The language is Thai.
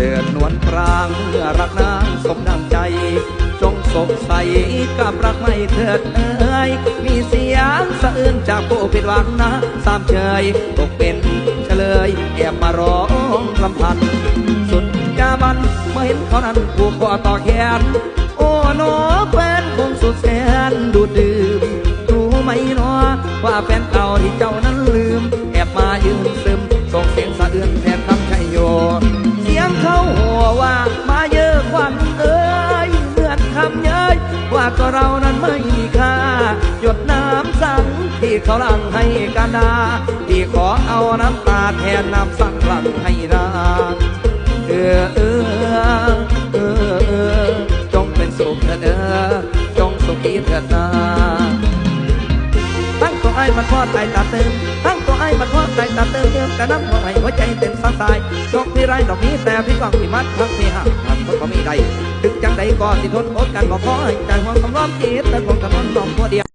เดินนวลปราง เมื่อรักนางสมดังใจ จงสงสัยกับรักไม่เถิดเอ้ยมีเสียงสะอื้นจากผู้ผิดหวังนะสามเชยตกเป็นเฉลย แอบมาร้องลำพัน สุดยามันเมื่อเห็นเขานั้นผูกคอต่อแขนโอ้หนอแฟนคงสุดแสนดูดดื่มรู้ไหมหนอว่าแฟนเก่าที่เจ้านั้นลืม คำเย้ยว่าก็เรานั้นไม่มีค่า หยดน้ำสังที่เขาลังให้กันดาที่ขอเอาน้ำตาแทนน้ำสังหลังให้นางเออเออเออเออจงเป็นสุขเถิดเออจงสุขีเถิดนาทั้งตัวไอ้มันพอดใจตาเติมทั้งตัวไอ้มันพอดใจตาเติมเติมกระน้ำหัวใจหัวใจเต็มสังตายดอกที่ไรดอกนี้แต่พี่กองที่มัดทั้งที่หักมันก็มีใด ถึงจังใดก็สิทนอดกันบ่พอให้ใจห่วงคำร้องคิดแต่คงกำลังน้องตัวเดียว